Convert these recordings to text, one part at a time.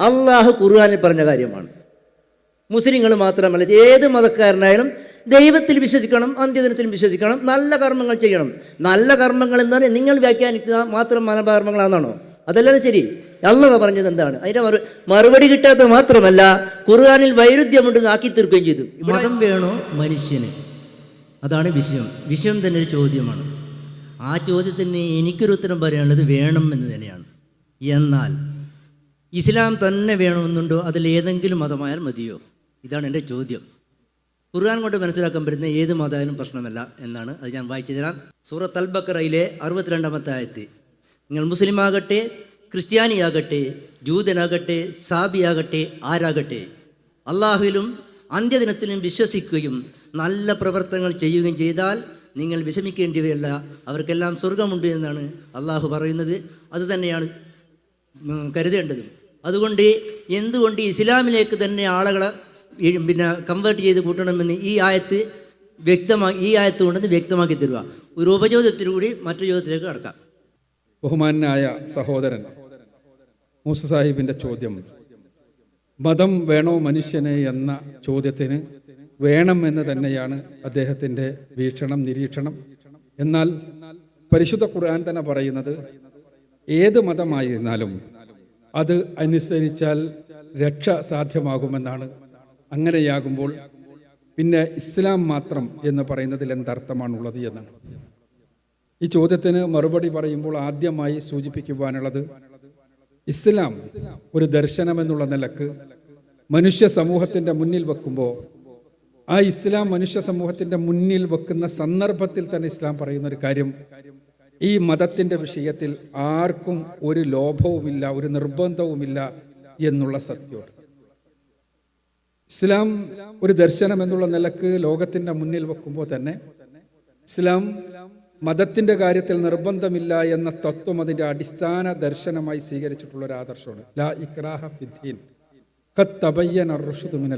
അള്ളാഹു ഖുർആാനിൽ പറഞ്ഞ കാര്യമാണ്. മുസ്ലിങ്ങൾ മാത്രമല്ല ഏത് മതക്കാരനായാലും ദൈവത്തിൽ വിശ്വസിക്കണം അന്ത്യദിനത്തിൽ വിശ്വസിക്കണം നല്ല കർമ്മങ്ങൾ ചെയ്യണം. നല്ല കർമ്മങ്ങൾ എന്ന് പറഞ്ഞാൽ നിങ്ങൾ വ്യാഖ്യാനിക്കുക മാത്രം മനകർമ്മങ്ങളാണെന്നാണോ അതല്ലാതെ ശരി അള്ളത പറഞ്ഞത് എന്താണ്? അതിന്റെ മറു മറുപടി കിട്ടാത്ത മാത്രമല്ല ഖുർആാനിൽ വൈരുദ്ധ്യമുണ്ടെന്ന് ആക്കി തീർക്കുകയും ചെയ്തു. മതം വേണോ മനുഷ്യന്? അതാണ് വിഷയം. വിഷയം തന്നെ ഒരു ചോദ്യമാണ്. ആ ചോദ്യത്തിന് എനിക്കൊരു ഉത്തരം പറയാനുള്ളത് വേണം എന്ന് തന്നെയാണ്. എന്നാൽ ഇസ്ലാം തന്നെ വേണമെന്നുണ്ടോ? അതിൽ ഏതെങ്കിലും മതമായാൽ മതിയോ? ഇതാണ് എന്റെ ചോദ്യം. ഖുർആൻ കൊണ്ട് മനസ്സിലാക്കാൻ പറ്റുന്ന ഏത് മതമായാലും പ്രശ്നമല്ല എന്നാണ് അത് ഞാൻ വായിച്ചു തരാം. സൂറത്ത് അൽബക്കറയിലെ അറുപത്തിരണ്ടാമത്തെ ആയത്ത്. നിങ്ങൾ മുസ്ലിം ആകട്ടെ ക്രിസ്ത്യാനിയാകട്ടെ ജൂതനാകട്ടെ സാബിയാകട്ടെ ആരാകട്ടെ അള്ളാഹുവിലും അന്ത്യദിനത്തിലും വിശ്വസിക്കുകയും നല്ല പ്രവർത്തനങ്ങൾ ചെയ്യുകയും ചെയ്താൽ നിങ്ങൾ വിഷമിക്കേണ്ടിവയല്ല അവർക്കെല്ലാം സ്വർഗമുണ്ട് എന്നാണ് അള്ളാഹു പറയുന്നത്. അത് തന്നെയാണ് ഉം, കരുതേണ്ടത്. അതുകൊണ്ട് എന്തുകൊണ്ട് ഇസ്ലാമിലേക്ക് തന്നെ ആളുകളെ പിന്നെ കൺവേർട്ട് ചെയ്ത് കൂട്ടണമെന്ന് ഈ ആയത്ത് വ്യക്തമാക്കി ഈ ആയത്ത് കൊണ്ടെന്ന് വ്യക്തമാക്കി തരിക ഒരു ഉപചോദത്തിലൂടി മറ്റു ചോദ്യത്തിലേക്ക് കടക്കാം. ബഹുമാനായ സഹോദരൻ മൂസ സാഹിബിന്റെ ചോദ്യം. മതം വേണോ മനുഷ്യനെ എന്ന ചോദ്യത്തിന് വേണം എന്ന് തന്നെയാണ് അദ്ദേഹത്തിന്റെ വീക്ഷണം നിരീക്ഷണം. എന്നാൽ പരിശുദ്ധ ഖുർആൻ തന്നെ പറയുന്നത് ഏത് മതമായിരുന്നാലും അത് അനുസരിച്ചാൽ രക്ഷ സാധ്യമാകുമെന്നാണ്. അങ്ങനെയാകുമ്പോൾ പിന്നെ ഇസ്ലാം മാത്രം എന്ന് പറയുന്നതിൽ എന്തർത്ഥമാണുള്ളത് എന്നാണ്. ഈ ചോദ്യത്തിന് മറുപടി പറയുമ്പോൾ ആദ്യമായി സൂചിപ്പിക്കുവാനുള്ളത് ഇസ്ലാം ഒരു ദർശനമെന്നുള്ള നിലയ്ക്ക് മനുഷ്യ സമൂഹത്തിന്റെ മുന്നിൽ വെക്കുമ്പോൾ ആ ഇസ്ലാം മനുഷ്യ സമൂഹത്തിന്റെ മുന്നിൽ വെക്കുന്ന സന്ദർഭത്തിൽ തന്നെ ഇസ്ലാം പറയുന്ന ഒരു കാര്യം ഈ മതത്തിന്റെ വിഷയത്തിൽ ആർക്കും ഒരു ലോഭവുമില്ല ഒരു നിർബന്ധവുമില്ല എന്നുള്ള സത്യമാണ് ഇസ്ലാം ഒരു ദർശനം എന്നുള്ള നിലയ്ക്ക് ലോകത്തിന്റെ മുന്നിൽ വെക്കുമ്പോൾ തന്നെ ഇസ്ലാം മതത്തിന്റെ കാര്യത്തിൽ നിർബന്ധമില്ല എന്ന തത്വം അതിന്റെ അടിസ്ഥാന ദർശനമായി സ്വീകരിച്ചിട്ടുള്ള ഒരു ആദർശമാണ്. ലാ ഇക്രാഹ ഫിദ്ദീൻ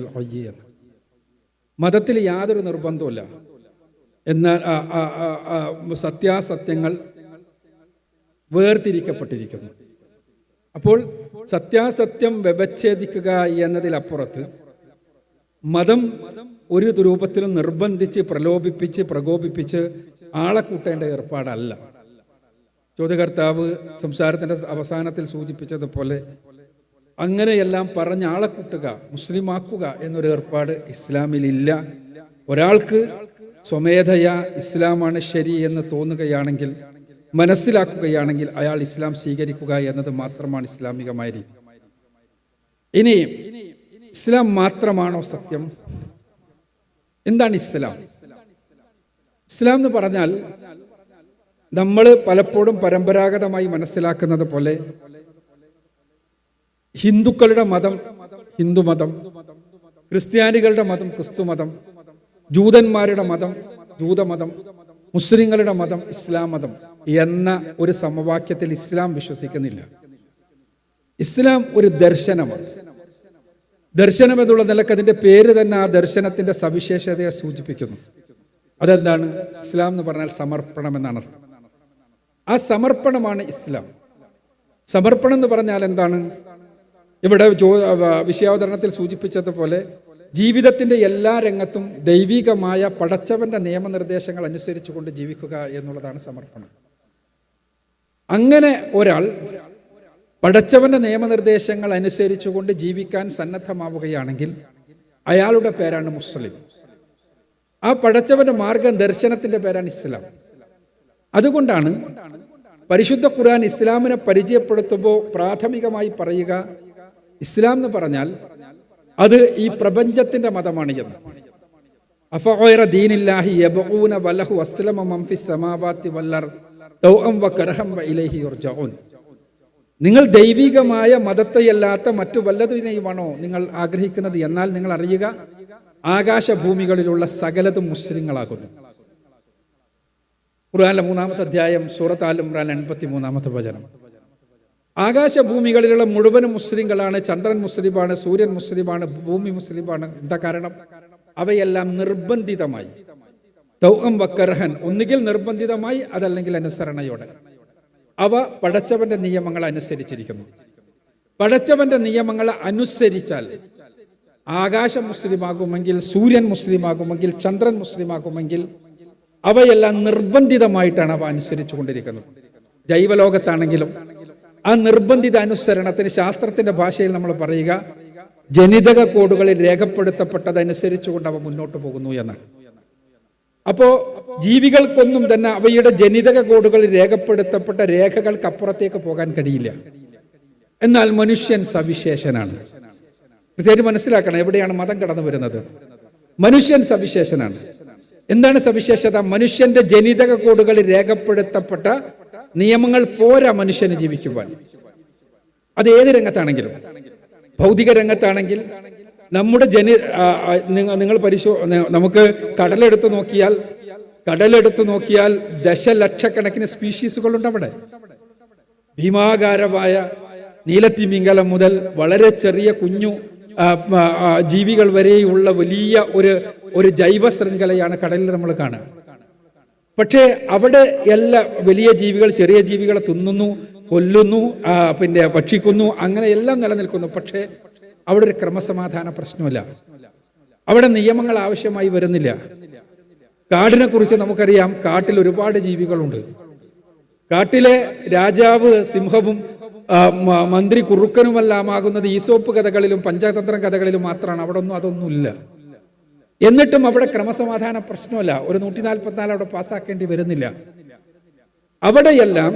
ഗയ്യ് എന്ന്. മതത്തിൽ യാതൊരു നിർബന്ധവുമില്ല. എന്നാൽ സത്യാസത്യങ്ങൾ വേർതിരിക്കപ്പെട്ടിരിക്കുന്നു. അപ്പോൾ സത്യാസത്യം വ്യവച്ഛേദിക്കുക എന്നതിലപ്പുറത്ത് മതം ഒരു രൂപത്തിലും നിർബന്ധിച്ച് പ്രലോഭിപ്പിച്ച് പ്രകോപിപ്പിച്ച് ആളെ കൂട്ടേണ്ട ഏർപ്പാടല്ല. ചോദ്യകർത്താവ് സംസാരത്തിന്റെ അവസാനത്തിൽ സൂചിപ്പിച്ചതുപോലെ അങ്ങനെയെല്ലാം പറഞ്ഞ് ആളെ കൂട്ടുക മുസ്ലിമാക്കുക എന്നൊരു ഏർപ്പാട് ഇസ്ലാമിലില്ല. ഒരാൾക്ക് സ്വമേധയാ ഇസ്ലാമാണ് ശരി എന്ന് തോന്നുകയാണെങ്കിൽ മനസ്സിലാക്കുകയാണെങ്കിൽ അയാൾ ഇസ്ലാം സ്വീകരിക്കുക എന്നത് മാത്രമാണ് ഇസ്ലാമികമായ രീതി. ഇനി ഇസ്ലാം മാത്രമാണോ സത്യം? എന്താണ് ഇസ്ലാം? ഇസ്ലാം എന്ന് പറഞ്ഞാൽ നമ്മൾ പലപ്പോഴും പരമ്പരാഗതമായി മനസ്സിലാക്കുന്നത് പോലെ ഹിന്ദുക്കളുടെ മതം ഹിന്ദു മതം ക്രിസ്ത്യാനികളുടെ മതം ക്രിസ്തു മതം ജൂതന്മാരുടെ മതം ജൂതമതം മുസ്ലിങ്ങളുടെ മതം ഇസ്ലാം മതം. എന്ന ഒരു സമവാക്യത്തിൽ ഇസ്ലാം വിശ്വസിക്കുന്നില്ല. ഇസ്ലാം ഒരു ദർശനമാണ്. ദർശനം എന്നുള്ള നിലയ്ക്ക് അതിന്റെ പേര് തന്നെ ആ ദർശനത്തിന്റെ സവിശേഷതയെ സൂചിപ്പിക്കുന്നു. അതെന്താണ്? ഇസ്ലാം എന്ന് പറഞ്ഞാൽ സമർപ്പണം എന്നാണ് അർത്ഥം. ആ സമർപ്പണമാണ് ഇസ്ലാം. സമർപ്പണം എന്ന് പറഞ്ഞാൽ എന്താണ്? ഇവിടെ വിഷയാവതരണത്തിൽ സൂചിപ്പിച്ചതുപോലെ ജീവിതത്തിന്റെ എല്ലാ രംഗത്തും ദൈവികമായ പടച്ചവന്റെ നിയമനിർദ്ദേശങ്ങൾ അനുസരിച്ചുകൊണ്ട് ജീവിക്കുക എന്നുള്ളതാണ് സമർപ്പണം. അങ്ങനെ ഒരാൾ പടച്ചവന്റെ നിയമനിർദ്ദേശങ്ങൾ അനുസരിച്ചുകൊണ്ട് ജീവിക്കാൻ സന്നദ്ധമാവുകയാണെങ്കിൽ അയാളുടെ പേരാണ് മുസ്ലിം. ആ പടച്ചവന്റെ മാർഗം ദർശനത്തിന്റെ പേരാണ് ഇസ്ലാം. അതുകൊണ്ടാണ് പരിശുദ്ധ ഖുർആൻ ഇസ്ലാമിനെ പരിചയപ്പെടുത്തുമ്പോൾ പ്രാഥമികമായി പറയുക ഇസ്ലാം എന്ന് പറഞ്ഞാൽ അത് ഈ പ്രപഞ്ചത്തിന്റെ മതമാണ് എന്ന്. അഫഗൈറ ദീനില്ലാഹി യബൂന വലഹു അസ്ലമ മംഫി സമാവാത്തി വല്ലർ നിങ്ങൾ ദൈവികമായ മതത്തെയല്ലാത്ത മറ്റു വല്ലതിനെയുമാണോ നിങ്ങൾ ആഗ്രഹിക്കുന്നത് എന്നാൽ നിങ്ങൾ അറിയുക ആകാശഭൂമികളിലുള്ള സകലതും മുസ്ലിങ്ങളാകുന്നു. ഖുർആാനിലെ മൂന്നാമത്തെ അധ്യായം സൂറത്ത് ആൽ ഇമ്രാൻ എൺപത്തി മൂന്നാമത്തെ വചനം. ആകാശഭൂമികളിലുള്ള മുഴുവനും മുസ്ലിങ്ങളാണ് ചന്ദ്രൻ മുസ്ലിമാണ് സൂര്യൻ മുസ്ലിമാണ് ഭൂമി മുസ്ലിമാണ്. എന്താ കാരണം? അവയെല്ലാം നിർബന്ധിതമായി. തൗഅം വക്കർഹൻ ഒന്നുകിൽ നിർബന്ധിതമായി അതല്ലെങ്കിൽ അനുസരണയോടെ. അവ പടച്ചവന്റെ നിയമങ്ങൾ അനുസരിച്ചിരിക്കുന്നു. പടച്ചവന്റെ നിയമങ്ങൾ അനുസരിച്ചാൽ ആകാശം മുസ്ലിമാകുമെങ്കിൽ സൂര്യൻ മുസ്ലിമാകുമെങ്കിൽ ചന്ദ്രൻ മുസ്ലിമാകുമെങ്കിൽ അവയെല്ലാം നിർബന്ധിതമായിട്ടാണ് അവ അനുസരിച്ചു കൊണ്ടിരിക്കുന്നത്. ജൈവലോകത്താണെങ്കിലും ആ നിർബന്ധിത അനുസരണത്തിന് ശാസ്ത്രത്തിന്റെ ഭാഷയിൽ നമ്മൾ പറയുക ജനിതക കോഡുകളിൽ രേഖപ്പെടുത്തപ്പെട്ടതനുസരിച്ചുകൊണ്ട് അവ മുന്നോട്ട് പോകുന്നു എന്നാണ്. അപ്പോ ജീവികൾക്കൊന്നും തന്നെ അവയുടെ ജനിതക കോഡുകളിൽ രേഖപ്പെടുത്തപ്പെട്ട രേഖകൾക്കപ്പുറത്തേക്ക് പോകാൻ കഴിയില്ല. എന്നാൽ മനുഷ്യൻ സവിശേഷനാണ്. പ്രത്യേകിച്ച് മനസ്സിലാക്കണം എവിടെയാണ് മതം കടന്നു വരുന്നത്. മനുഷ്യൻ സവിശേഷനാണ്. എന്താണ് സവിശേഷത? മനുഷ്യന്റെ ജനിതക കോഡുകളിൽ രേഖപ്പെടുത്തപ്പെട്ട നിയമങ്ങൾ പോരാ മനുഷ്യന് ജീവിക്കുവാൻ. അത് ഏത് രംഗത്താണെങ്കിലും? ഭൗതിക രംഗത്താണെങ്കിൽ നമ്മുടെ ജനി നിങ്ങൾ പരിശോ നമുക്ക് കടലെടുത്ത് നോക്കിയാൽ കടലെടുത്ത് നോക്കിയാൽ ദശലക്ഷക്കണക്കിന് സ്പീഷീസുകളുണ്ട് അവിടെ. ഭീമാകാരമായ നീലത്തിമിംഗലം മുതൽ വളരെ ചെറിയ കുഞ്ഞു ജീവികൾ വരെയുള്ള വലിയ ഒരു ഒരു ജൈവ ശൃംഖലയാണ് കടലിൽ നമ്മൾ കാണുക. പക്ഷേ അവിടെ എല്ലാ വലിയ ജീവികൾ ചെറിയ ജീവികളെ തിന്നുന്നു കൊല്ലുന്നു പിന്നെ ഭക്ഷിക്കുന്നു അങ്ങനെ എല്ലാം നിലനിൽക്കുന്നു. പക്ഷേ അവിടെ ഒരു ക്രമസമാധാന പ്രശ്നമില്ല. അവിടെ നിയമങ്ങൾ ആവശ്യമായി വരുന്നില്ല. കാടിനെ കുറിച്ച് നമുക്കറിയാം കാട്ടിൽ ഒരുപാട് ജീവികളുണ്ട്. കാട്ടിലെ രാജാവ് സിംഹവും മന്ത്രി കുറുക്കനുമെല്ലാം മന്ത്രി കുറുക്കനുമെല്ലാമാകുന്നത് ഈസോപ്പ് കഥകളിലും പഞ്ചതന്ത്ര കഥകളിലും മാത്രമാണ്. അവിടെ ഒന്നും അതൊന്നുമില്ല. എന്നിട്ടും അവിടെ ക്രമസമാധാന പ്രശ്നമല്ല. ഒരു നൂറ്റി നാൽപ്പത്തിനാല് അവിടെ പാസ്സാക്കേണ്ടി വരുന്നില്ല. അവിടെയെല്ലാം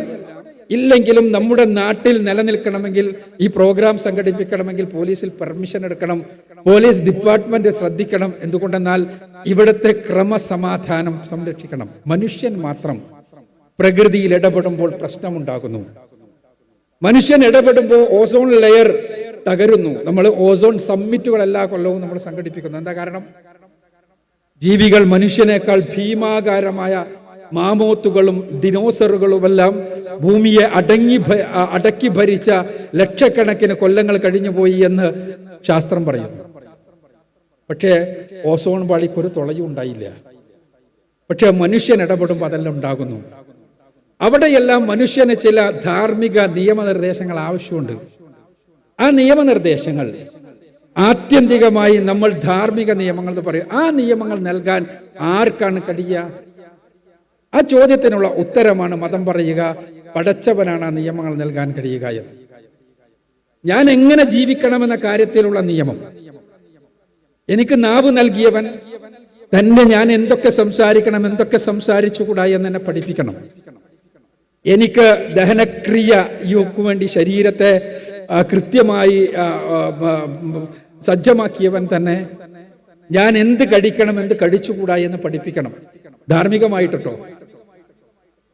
ഇല്ലെങ്കിലും നമ്മുടെ നാട്ടിൽ നിലനിൽക്കണമെങ്കിൽ ഈ പ്രോഗ്രാം സംഘടിപ്പിക്കണമെങ്കിൽ പോലീസിൽ പെർമിഷൻ എടുക്കണം പോലീസ് ഡിപ്പാർട്ട്മെന്റ് ശ്രദ്ധിക്കണം എന്തുകൊണ്ടെന്നാൽ ഇവിടുത്തെ ക്രമസമാധാനം സംരക്ഷിക്കണം. മനുഷ്യൻ മാത്രം പ്രകൃതിയിൽ ഇടപെടുമ്പോൾ പ്രശ്നമുണ്ടാകുന്നു. മനുഷ്യൻ ഇടപെടുമ്പോൾ ഓസോൺ ലെയർ തകരുന്നു. നമ്മൾ ഓസോൺ സമ്മിറ്റുകൾ എല്ലാ കൊല്ലവും നമ്മൾ സംഘടിപ്പിക്കുന്നു. എന്താ കാരണം? ജീവികൾ മനുഷ്യനേക്കാൾ ഭീമാകാരമായ മാമോത്തുകളും ദിനോസറുകളുമെല്ലാം ഭൂമിയെ അടങ്ങി അടക്കി ഭരിച്ച ലക്ഷക്കണക്കിന് കൊല്ലങ്ങൾ കഴിഞ്ഞുപോയി എന്ന് ശാസ്ത്രം പറയുന്നു. പക്ഷേ ഓസോൺ പാളിക്കൊരു തുളയും ഉണ്ടായില്ല. പക്ഷേ മനുഷ്യൻ ഇടപെടുമ്പോൾ അതെല്ലാം ഉണ്ടാകുന്നു. അവിടെയെല്ലാം മനുഷ്യന് ചില ധാർമ്മിക നിയമനിർദ്ദേശങ്ങൾ ആവശ്യമുണ്ട്. ആ നിയമനിർദ്ദേശങ്ങൾ ആത്യന്തികമായി നമ്മൾ ധാർമ്മിക നിയമങ്ങൾ എന്ന് പറയും. ആ നിയമങ്ങൾ നൽകാൻ ആർക്കാണ് കഴിയുക? ആ ചോദ്യത്തിനുള്ള ഉത്തരമാണ് മതം പറയുക പടച്ചവനാണ് ആ നിയമങ്ങൾ നൽകാൻ കഴിയുക എന്ന്. ഞാൻ എങ്ങനെ ജീവിക്കണമെന്ന കാര്യത്തിലുള്ള നിയമം? എനിക്ക് നാവ് നൽകിയവൻ തന്നെ ഞാൻ എന്തൊക്കെ സംസാരിക്കണം എന്തൊക്കെ സംസാരിച്ചുകൂടാ എന്ന് എന്നെ പഠിപ്പിക്കണം. എനിക്ക് ദഹനക്രിയയ്ക്ക് വേണ്ടി ശരീരത്തെ കൃത്യമായി സജ്ജമാക്കിയവൻ തന്നെ. ഞാൻ എന്ത് കഴിക്കണം എന്ത് കഴിച്ചുകൂടാ എന്ന് പഠിപ്പിക്കണം. ധാർമ്മികമായിട്ടോ?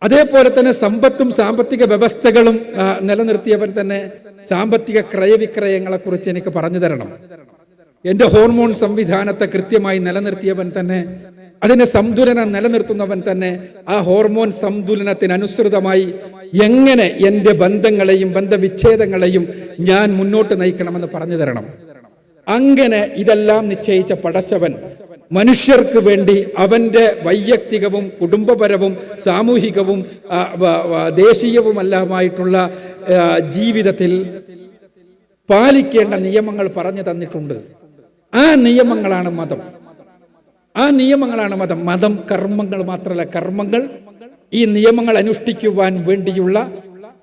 അതേപോലെ തന്നെ സമ്പത്തും സാമ്പത്തിക വ്യവസ്ഥകളും നിലനിർത്തിയവൻ തന്നെ സാമ്പത്തിക ക്രയവിക്രയങ്ങളെ കുറിച്ച് എനിക്ക് പറഞ്ഞു തരണം. എന്റെ ഹോർമോൺ സംവിധാനത്തെ കൃത്യമായി നിലനിർത്തിയവൻ തന്നെ അതിനെ സന്തുലനം നിലനിർത്തുന്നവൻ തന്നെ ആ ഹോർമോൺ സന്തുലനത്തിനനുസൃതമായി എങ്ങനെ എന്റെ ബന്ധങ്ങളെയും ബന്ധവിച്ഛേദങ്ങളെയും ഞാൻ മുന്നോട്ട് നയിക്കണമെന്ന് പറഞ്ഞു തരണം. അങ്ങനെ ഇതെല്ലാം നിശ്ചയിച്ച പടച്ചവൻ മനുഷ്യർക്ക് വേണ്ടി അവന്റെ വൈയക്തികവും കുടുംബപരവും സാമൂഹികവും ദേശീയവുമെല്ലാമായിട്ടുള്ള ജീവിതത്തിൽ പാലിക്കേണ്ട നിയമങ്ങൾ പറഞ്ഞു തന്നിട്ടുണ്ട്. ആ നിയമങ്ങളാണ് മതം. ആ നിയമങ്ങളാണ് മതം. മതം കർമ്മങ്ങൾ മാത്രമല്ല. കർമ്മങ്ങൾ ഈ നിയമങ്ങൾ അനുഷ്ഠിക്കുവാൻ വേണ്ടിയുള്ള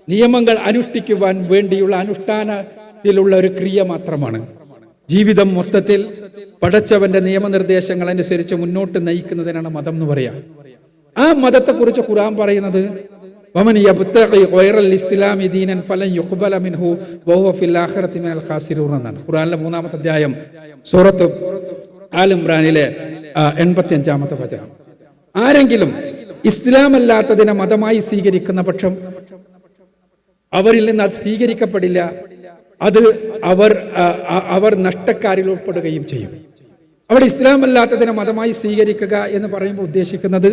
നിയമങ്ങൾ അനുഷ്ഠിക്കുവാൻ വേണ്ടിയുള്ള അനുഷ്ഠാനത്തിലുള്ള ഒരു ക്രിയ മാത്രമാണ്. ജീവിതം മൊത്തത്തിൽ പടച്ചവന്റെ നിയമനിർദ്ദേശങ്ങൾ അനുസരിച്ച് മുന്നോട്ട് നയിക്കുന്നതിനാണ് മതം എന്ന് പറയാ. ആ മതത്തെക്കുറിച്ച് ഖുർആൻ പറയുന്നത് ഖുർആനിലെ മൂന്നാമത്തെ അധ്യായം സൂറത്ത് ഇമ്രാനിലെ എൺപത്തി അഞ്ചാമത്തെ വചനം. ആരെങ്കിലും ഇസ്ലാം അല്ലാത്തതിനെ മതമായി സ്വീകരിക്കുന്ന പക്ഷം അവരിൽ നിന്ന് അത് സ്വീകരിക്കപ്പെടില്ല അത് അവർ അവർ നഷ്ടക്കാരിൽ ഉൾപ്പെടുകയും ചെയ്യും. അവർ ഇസ്ലാം അല്ലാത്തതിനെ മതമായി സ്വീകരിക്കുക എന്ന് പറയുമ്പോൾ ഉദ്ദേശിക്കുന്നത്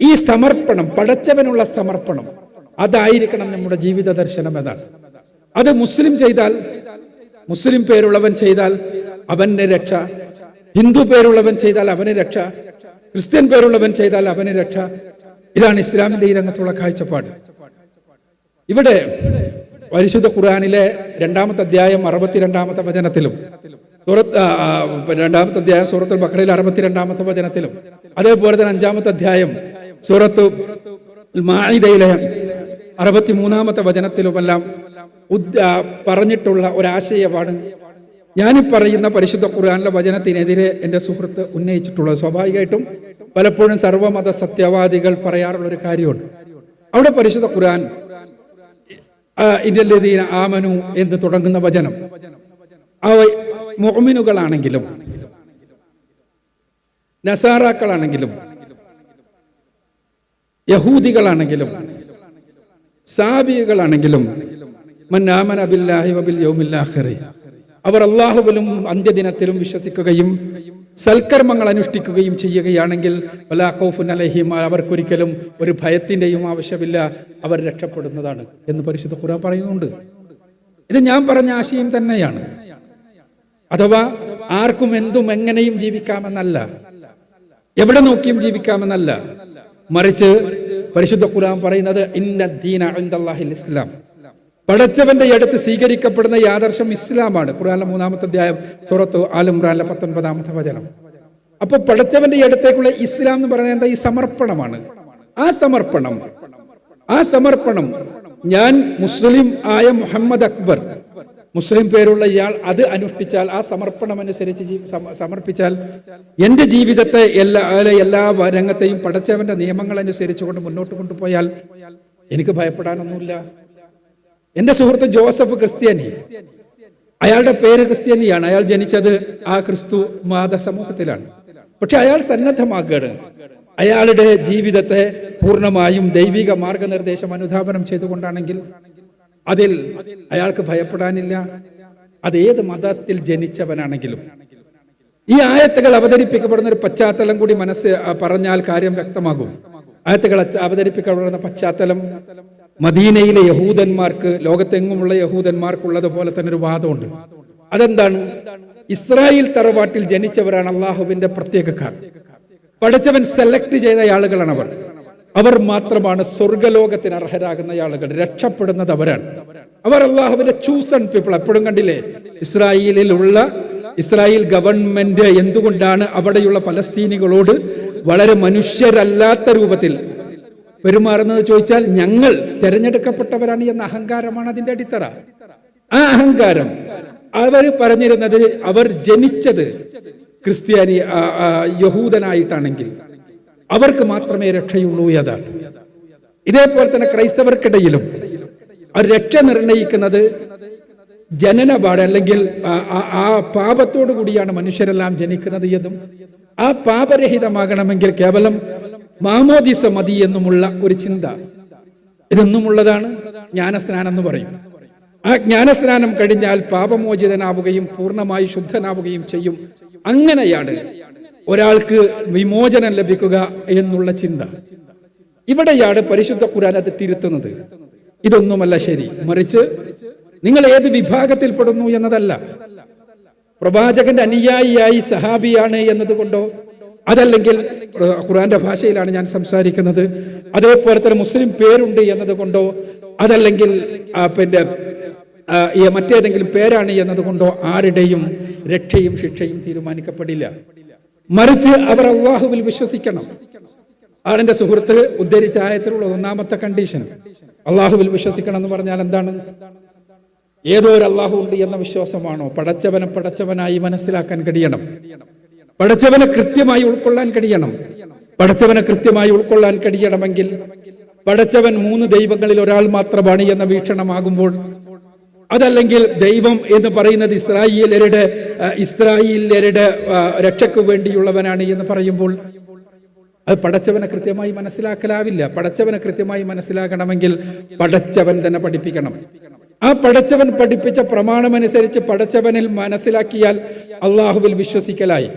ഈ സമർപ്പണം പടച്ചവനുള്ള സമർപ്പണം അതായിരിക്കണം നമ്മുടെ ജീവിത ദർശനം എന്നാണ്. അത് മുസ്ലിം ചെയ്താൽ മുസ്ലിം പേരുള്ളവൻ ചെയ്താൽ അവന്റെ രക്ഷ. ഹിന്ദു പേരുള്ളവൻ ചെയ്താൽ അവന് രക്ഷ. ക്രിസ്ത്യൻ പേരുള്ളവൻ ചെയ്താൽ അവന് രക്ഷ. ഇതാണ് ഇസ്ലാമിന്റെ ഈ രംഗത്തുള്ള കാഴ്ചപ്പാട്. ഇവിടെ പരിശുദ്ധ ഖുർആനിലെ രണ്ടാമത്തെ അധ്യായം അറുപത്തിരണ്ടാമത്തെ വചനത്തിലും. സൂറത്ത് രണ്ടാമത്തെ അധ്യായം സൂറത്തുൽ ബഖറയിൽ അറുപത്തിരണ്ടാമത്തെ വചനത്തിലും. അതേപോലെ തന്നെ അഞ്ചാമത്തെ അധ്യായം സൂറത്ത് മാഇദയിലെ അറുപത്തി മൂന്നാമത്തെ വചനത്തിലുമെല്ലാം പറഞ്ഞിട്ടുള്ള ഒരാശയമാണ്. ഞാൻ പറയുന്ന പരിശുദ്ധ ഖുർആാനിലെ വചനത്തിനെതിരെ എന്റെ സുഹൃത്ത് ഉന്നയിച്ചിട്ടുള്ളത്. സ്വാഭാവികമായിട്ടും പലപ്പോഴും സർവമത സത്യവാദികൾ പറയാറുള്ള ഒരു കാര്യമുണ്ട്. അവിടെ പരിശുദ്ധ ഖുർആൻ ഇന്നല്ലദീന ആമനു എന്ന് തുടങ്ങുന്ന വചനം. അവ മുഅ്മിനുകളാണെങ്കിലും നസാറാക്കളാണെങ്കിലും യഹൂദികളാണെങ്കിലും സാബികളാണെങ്കിലും മന്നാമന ബില്ലാഹി വബിൽ യൗമിൽ ആഖിറി അവർ അള്ളാഹുവിലും അന്ത്യദിനത്തിലും വിശ്വസിക്കുകയും സൽക്കർമ്മങ്ങൾ അനുഷ്ഠിക്കുകയും ചെയ്യുകയാണെങ്കിൽ വലാ ഖൗഫുൻ അവർക്കൊരിക്കലും ഒരു ഭയത്തിന്റെയും ആവശ്യമില്ല അവർ രക്ഷപ്പെടുന്നതാണ് എന്ന് പരിശുദ്ധ ഖുർആൻ പറയുന്നുണ്ട്. ഇത് ഞാൻ പറഞ്ഞ ആശയം തന്നെയാണ്. അഥവാ ആർക്കും എന്തും എങ്ങനെയും ജീവിക്കാമെന്നല്ല എവിടെ നോക്കിയും ജീവിക്കാമെന്നല്ല. മറിച്ച് പരിശുദ്ധ ഖുർആൻ പറയുന്നത് ഇന്ന ദീന ഇസ്ലാം. പടച്ചവന്റെ അടുത്ത് സ്വീകരിക്കപ്പെടുന്ന ഈ ആദർശം ഇസ്ലാമാണ്. ഖുർആനിലെ മൂന്നാമത്തെ അധ്യായം സൂറത്ത് ആലുംറാനിലെ പത്തൊൻപതാമത്തെ വചനം. അപ്പൊ പടച്ചവന്റെ അടുത്തേക്കുള്ള ഇസ്ലാം എന്ന് പറയുന്നത് എന്താ? ഈ സമർപ്പണമാണ്. ആ സമർപ്പണം ആ സമർപ്പണം ഞാൻ മുസ്ലിം ആയ മുഹമ്മദ് അക്ബർ മുസ്ലിം പേരുള്ള ഇയാൾ അത് അനുഷ്ഠിച്ചാൽ ആ സമർപ്പണം അനുസരിച്ച് സമർപ്പിച്ചാൽ എന്റെ ജീവിതത്തെ എല്ലാ എല്ലാ രംഗത്തെയും പടച്ചവന്റെ നിയമങ്ങൾ അനുസരിച്ചുകൊണ്ട് മുന്നോട്ട് കൊണ്ടുപോയാൽ എനിക്ക് ഭയപ്പെടാനൊന്നുമില്ല. എന്റെ സുഹൃത്ത് ജോസഫ് ക്രിസ്ത്യാനി. അയാളുടെ പേര് ക്രിസ്ത്യാനിയാണ്. അയാൾ ജനിച്ചത് ആ ക്രിസ്തു മത സമൂഹത്തിലാണ്. പക്ഷെ അയാൾ സന്നദ്ധമാക്കുകയാണ് അയാളുടെ ജീവിതത്തെ പൂർണമായും ദൈവിക മാർഗനിർദ്ദേശം അനുധാപനം ചെയ്തുകൊണ്ടാണെങ്കിൽ അതിൽ അയാൾക്ക് ഭയപ്പെടാനില്ല. അത് ഏത് മതത്തിൽ ജനിച്ചവനാണെങ്കിലും. ഈ ആയത്തുകൾ അവതരിപ്പിക്കപ്പെടുന്ന ഒരു പശ്ചാത്തലം കൂടി മനസ്സ് പറഞ്ഞാൽ കാര്യം വ്യക്തമാകും. ആയത്തുകൾ അവതരിപ്പിക്കപ്പെടുന്ന പശ്ചാത്തലം മദീനയിലെ യഹൂദന്മാർക്ക് ലോകത്തെങ്ങുമുള്ള യഹൂദന്മാർക്കുള്ളതുപോലെ തന്നെ ഒരു വാദമുണ്ട്. അതെന്താണ്? ഇസ്രായേൽ തറവാട്ടിൽ ജനിച്ചവരാണ് അള്ളാഹുവിന്റെ പ്രത്യേകക്കാർ. പഠിച്ചവൻ സെലക്ട് ചെയ്ത ആളുകളാണ് അവർ അവർ മാത്രമാണ് സ്വർഗലോകത്തിന് അർഹരാകുന്ന ആളുകൾ രക്ഷപ്പെടുന്നത് അവരാണ്. അവർ അള്ളാഹുവിന്റെ ചൂസൺ പീപ്പിൾ എപ്പോഴും കണ്ടില്ലേ? ഇസ്രായേലിലുള്ള ഇസ്രായേൽ ഗവൺമെന്റ് എന്തുകൊണ്ടാണ് അവിടെയുള്ള ഫലസ്തീനികളോട് വളരെ മനുഷ്യരല്ലാത്ത രൂപത്തിൽ പെരുമാറുന്നത് ചോദിച്ചാൽ ഞങ്ങൾ തിരഞ്ഞെടുക്കപ്പെട്ടവരാണ് എന്ന അഹങ്കാരമാണ് അതിന്റെ അടിത്തറ. ആ അഹങ്കാരം. അവർ പറഞ്ഞിരുന്നത് അവർ ജനിച്ചത് ക്രിസ്ത്യാനി യഹൂദനായിട്ടാണെങ്കിൽ അവർക്ക് മാത്രമേ രക്ഷയുള്ളൂ അതാണ് ഇതേപോലെ തന്നെ ക്രൈസ്തവർക്കിടയിലും അവർ രക്ഷ നിർണയിക്കുന്നത് ജനനപാട് അല്ലെങ്കിൽ ആ പാപത്തോടു കൂടിയാണ് മനുഷ്യരെല്ലാം ജനിക്കുന്നത് എന്നും ആ പാപരഹിതമാകണമെങ്കിൽ കേവലം മാമോദിസ മതി എന്നുമുള്ള ഒരു ചിന്ത. ഇതെന്നുമുള്ളതാണ് ജ്ഞാനസ്നാനം എന്ന് പറയും. ആ ജ്ഞാനസ്നാനം കഴിഞ്ഞാൽ പാപമോചിതനാവുകയും പൂർണമായി ശുദ്ധനാവുകയും ചെയ്യും. അങ്ങനെയാണ് ഒരാൾക്ക് വിമോചനം ലഭിക്കുക എന്നുള്ള ചിന്ത. ഇവിടെയാണ് പരിശുദ്ധ ഖുർആൻ അത് തിരുത്തുന്നത്. ഇതൊന്നുമല്ല ശരി. മറിച്ച് നിങ്ങൾ ഏത് വിഭാഗത്തിൽപ്പെടുന്നു എന്നതല്ല. പ്രവാചകന്റെ അനുയായിയായി സഹാബിയാണ് എന്നതുകൊണ്ടോ? അതല്ലെങ്കിൽ ഖുറാന്റെ ഭാഷയിലാണ് ഞാൻ സംസാരിക്കുന്നത്. അതേപോലെ തന്നെ മുസ്ലിം പേരുണ്ട് എന്നതുകൊണ്ടോ അതല്ലെങ്കിൽ ആ, പിന്നെ മറ്റേതെങ്കിലും പേരാണ് എന്നതുകൊണ്ടോ ആരുടെയും രക്ഷയും ശിക്ഷയും തീരുമാനിക്കപ്പെടില്ല. മറിച്ച് അവർ അള്ളാഹുവിൽ വിശ്വസിക്കണം. ആണെന്റെ സുഹൃത്ത് ഉദ്ധരിച്ച ആയത്തിലുള്ള ഒന്നാമത്തെ കണ്ടീഷൻ. അള്ളാഹുവിൽ വിശ്വസിക്കണം എന്ന് പറഞ്ഞാൽ എന്താണ്? ഏതോ ഒരു അള്ളാഹു ഉണ്ട് എന്ന വിശ്വാസമാണോ? പടച്ചവനെ പടച്ചവനായി മനസ്സിലാക്കാൻ കഴിയണം. പടച്ചവനെ കൃത്യമായി ഉൾക്കൊള്ളാൻ കഴിയണം. പടച്ചവനെ കൃത്യമായി ഉൾക്കൊള്ളാൻ കഴിയണമെങ്കിൽ പടച്ചവൻ മൂന്ന് ദൈവങ്ങളിൽ ഒരാൾ മാത്രമാണ് എന്ന വീക്ഷണമാകുമ്പോൾ അതല്ലെങ്കിൽ ദൈവം എന്ന് പറയുന്നത് ഇസ്രായേലരുടെ ഇസ്രായേലരുടെ രക്ഷയ്ക്ക് വേണ്ടിയുള്ളവനാണ് എന്ന് പറയുമ്പോൾ അത് പടച്ചവനെ കൃത്യമായി മനസ്സിലാക്കലാവില്ല. പടച്ചവനെ കൃത്യമായി മനസ്സിലാക്കണമെങ്കിൽ പടച്ചവൻ തന്നെ പഠിപ്പിക്കണം. ആ പടച്ചവൻ പഠിപ്പിച്ച പ്രമാണമനുസരിച്ച് പടച്ചവനിൽ മനസ്സിലാക്കിയാൽ അള്ളാഹുവിൽ വിശ്വസിക്കലായി.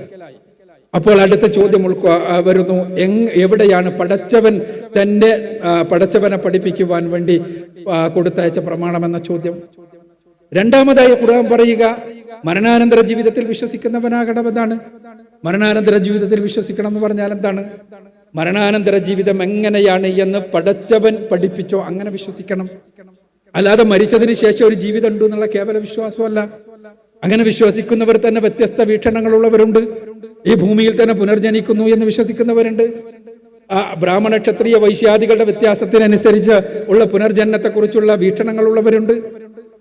അപ്പോൾ അടുത്ത ചോദ്യം ഉൾക്കൊ വരുന്നു. എങ് എവിടെയാണ് പടച്ചവൻ തന്റെ ആ, പടച്ചവനെ പഠിപ്പിക്കുവാൻ വേണ്ടി കൊടുത്തയച്ച പ്രമാണമെന്ന ചോദ്യം. രണ്ടാമതായി ഖുർആൻ പറയുക മരണാനന്തര ജീവിതത്തിൽ വിശ്വസിക്കുന്നവനാകണമെന്നാണ്. മരണാനന്തര ജീവിതത്തിൽ വിശ്വസിക്കണം എന്ന് പറഞ്ഞാൽ എന്താണ്? മരണാനന്തര ജീവിതം എങ്ങനെയാണ് എന്ന് പടച്ചവൻ പഠിപ്പിച്ചോ അങ്ങനെ വിശ്വസിക്കണം. അല്ലാതെ മരിച്ചതിന് ശേഷം ഒരു ജീവിതം ഉണ്ടെന്നുള്ള കേവല വിശ്വാസമല്ല. അങ്ങനെ വിശ്വസിക്കുന്നവർ തന്നെ വ്യത്യസ്ത വീക്ഷണങ്ങളുള്ളവരുണ്ട്. ഈ ഭൂമിയിൽ തന്നെ പുനർജനിക്കുന്നു എന്ന് വിശ്വസിക്കുന്നവരുണ്ട്. ആ ബ്രാഹ്മണ ക്ഷത്രിയ വൈശ്യാദികളുടെ വ്യത്യാസത്തിനനുസരിച്ച് ഉള്ള പുനർജന്മത്തെക്കുറിച്ചുള്ള വീക്ഷണങ്ങളുള്ളവരുണ്ട്.